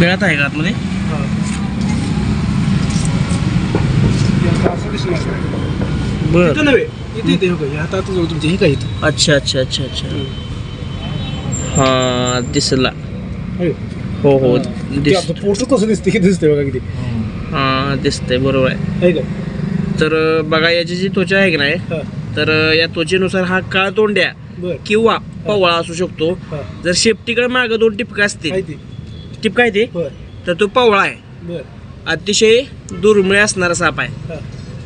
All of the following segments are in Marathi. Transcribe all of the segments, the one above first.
बेळात आहे का आतमध्ये? बर. अच्छा अच्छा अच्छा अच्छा. हा दिसला. हे. हो हो. दिस कसं दिसते दिसते बघा किती. हा दिसतंय बरोबर आहे. तर बघा याची जी त्वचा आहे की नाही हा. तर या त्वचेनुसार हा काळ तोंड्या किंवा पवळा असू शकतो. हा. जर शेपटीकडे मागं दोन टिपका असतील. टिपका आहे ते? तर तो पवळा आहे. अतिशय दुर्मिळ असणारा साप आहे. हा.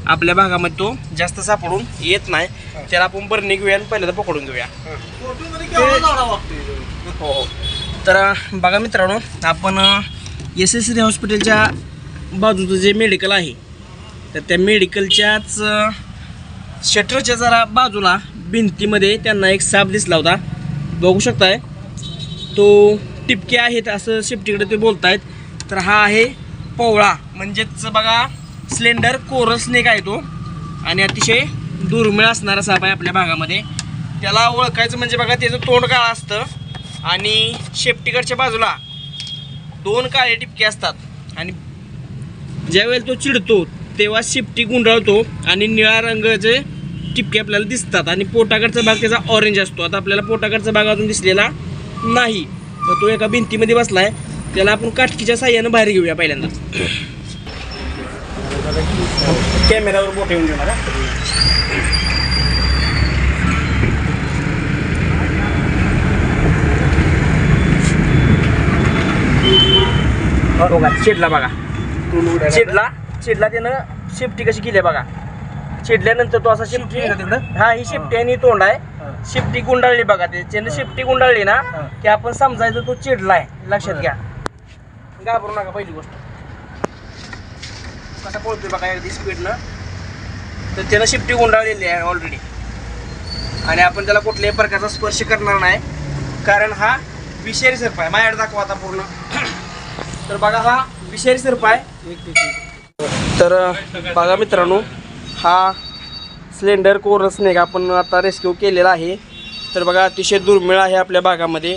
आपल्या भागामध्ये तो जास्त सापडून येत नाही. त्याला आपण बरणी घेऊया आणि पहिल्यांदा पकडून घेऊया. हो. हो तर बघा मित्रांनो आपण एस एस सी हॉस्पिटलच्या बाजूचं जे मेडिकल आहे तर त्या मेडिकलच्याच शटरच्या जरा बाजूला भिंतीमध्ये त्यांना एक साप दिसला होता. बघू शकताय. तो टिपके आहेत असं शेपटीकडे ते बोलतायत. तर हा आहे पवळा म्हणजेच बघा स्लेंडर कोरस स्नेक आहे तो. आणि अतिशय दुर्मिळ असणारा साप आहे आपल्या भागामध्ये. त्याला ओळखायचं म्हणजे बघा त्याचं तोंड काळं असतं. आणि शेपटीकडच्या बाजूला दोन काळे टिपके असतात. आणि ज्यावेळेला तो चिडतो तेव्हा शेपटी गुंडाळतो आणि निळ्या रंगाचे टिपके आपल्याला दिसतात. आणि पोटाकडचा भाग त्याचा ऑरेंज असतो. आता आपल्याला पोटाकडचा भाग अजून दिसलेला नाही. तर तो एका भिंतीमध्ये बसलाय. त्याला आपण काटकीच्या साह्यानं बाहेर घेऊया पहिल्यांदा. कॅमेऱ्यावर बोट येऊन घेऊ मला. बघा उघडायला चिडला त्यानं शेपटी कशी केली आहे बघा. चिडल्यानंतर तो असा तिकडं? हा ही शेपटी आणि तोंड आहे. शेपटी गुंडाळली बघा ते. त्यानं शेपटी गुंडाळली ना. की आपण समजायचं तो चिडलाय लक्षात. घ्या. घाबरू नका पहिली गोष्ट. कसा पळतोय बघा अगदी स्पीडनं तर त्यानं शेपटी गुंडाळलेली आहे ऑलरेडी आणि आपण त्याला कुठल्याही प्रकारचा स्पर्श करणार नाही. कारण हा विषारी सर्प आहे. माझ्याकडे दाखवा आता पूर्ण. तर बघा हा विषारी सर्प आहे. तर बघा मित्रांनो हा सिलेंडर कोरल स्नेक आपण आता रेस्क्यू केलेला आहे. तर बघा अतिशय दुर्मिळ आहे आपल्या भागामध्ये.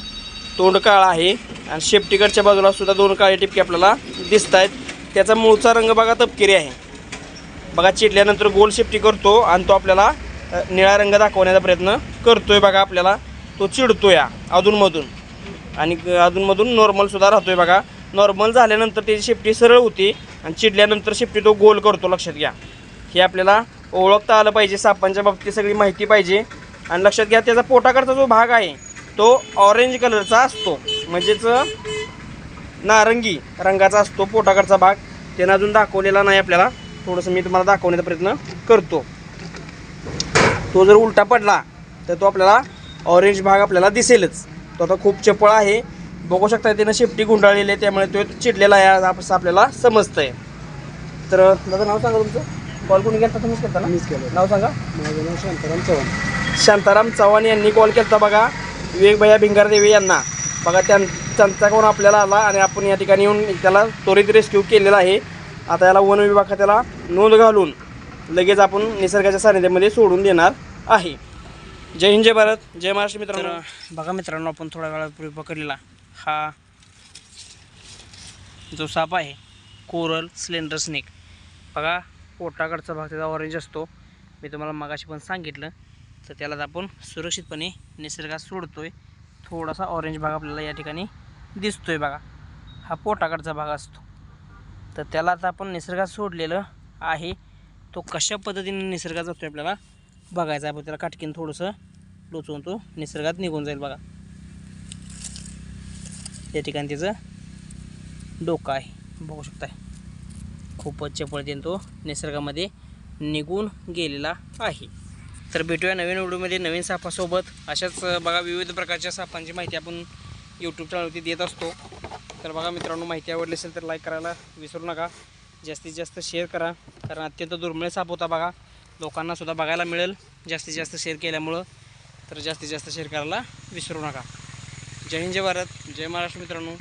तोंड काळा आहे आणि शेपटीकडच्या बाजूला सुद्धा दोन काळे टिपके आपल्याला दिसत आहेत त्याचा मूळचा रंग बघा तपकिरी आहे. बघा चिडल्यानंतर गोल शेपटी करतो आणि तो आपल्याला निळा रंग दाखवण्याचा प्रयत्न करतोय बघा आपल्याला. तो चिडतो या अधूनमधून. आणि अधूनमधून नॉर्मलसुद्धा राहतोय बघा. नॉर्मल झाल्यानंतर त्याची शेपटी सरळ होती आणि चिडल्यानंतर शेपटी तो गोल करतो लक्षात घ्या. हे आपल्याला ओळखता आलं पाहिजे सापांच्या बाबतीत सगळी माहिती पाहिजे. आणि लक्षात घ्या त्याचा पोटाकडचा जो भाग आहे तो ऑरेंज कलरचा असतो. म्हणजेच नारंगी रंगाचा असतो पोटाकडचा भाग. त्यानं अजून दाखवलेला नाही आपल्याला. थोडंसं मी तुम्हाला दाखवण्याचा प्रयत्न करतो. तो जर उलटा पडला तर तो आपल्याला ऑरेंज भाग आपल्याला दिसेलच. तो आता खूप चपळ आहे. बघू शकता त्यानं शेपटी गुंडाळलेली आहे त्यामुळे तो चिडलेला आहे आज असं आपल्याला समजतंय. तर दादा नाव सांगा तुमचं? कॉल कोणी केला तुम्हीच करता ना? मीच केलं नाव सांगा. माझं नाव शांताराम चव्हाण. शांताराम चव्हाण यांनी कॉल केला बघा. विवेक भैया भिंगारदेवी यांना. बघा त्यां त्यांचा कोण आपल्याला आला आणि आपण या ठिकाणी येऊन त्याला त्वरित रेस्क्यू केलेला आहे. आता याला वन विभाग खात्याला नोंद घालून लगेच आपण निसर्गाच्या सानिध्यामध्ये सोडून देणार आहे. जय हिंद जय भारत जय महाराष्ट्र मित्रांनो. बघा मित्रांनो आपण थोड्या वेळापूर्वी पकडलेला. हा जो साप आहे कोरल स्लेंडर स्नेक. बघा पोटाकडचा भाग त्याचा ऑरेंज असतो. मी तुम्हाला मगाशी पण सांगितलं. तर त्याला आपण सुरक्षितपणे निसर्गात सोडतो आहे थोडासा ऑरेंज भाग आपल्याला या ठिकाणी दिसतो आहे बघा. हा पोटाकडचा भाग असतो. तर त्याला आता आपण निसर्गात सोडलेलं आहे. तो कशा पद्धतीने निसर्गात जातो आपल्याला बघायचा आहे. आपण त्याला काटकीन थोडंसं लोचवून तो निसर्गात निघून जाईल बघा. या ठिकाणी त्याचं डोकं आहे. बघू शकताय. खूपच चपळतेन तो निसर्गामध्ये निघून गेलेला आहे. तर भेटूया नवीन व्हिडिओमध्ये नवीन सापासोबत. अशाच बघा विविध प्रकारच्या सापांची माहिती आपण यूट्यूब चॅनलवरती देत असतो. तर बघा मित्रांनो माहिती आवडली असेल तर लाईक करायला विसरू नका. जास्तीत जास्त शेअर करा. कारण अत्यंत दुर्मिळ साप होता बघा. लोकांनासुद्धा बघायला मिळेल. जास्तीत जास्त शेअर केल्यामुळं. तर जास्तीत जास्त शेअर करायला विसरू नका. जय हिंद जय भारत जय महाराष्ट्र मित्रांनो.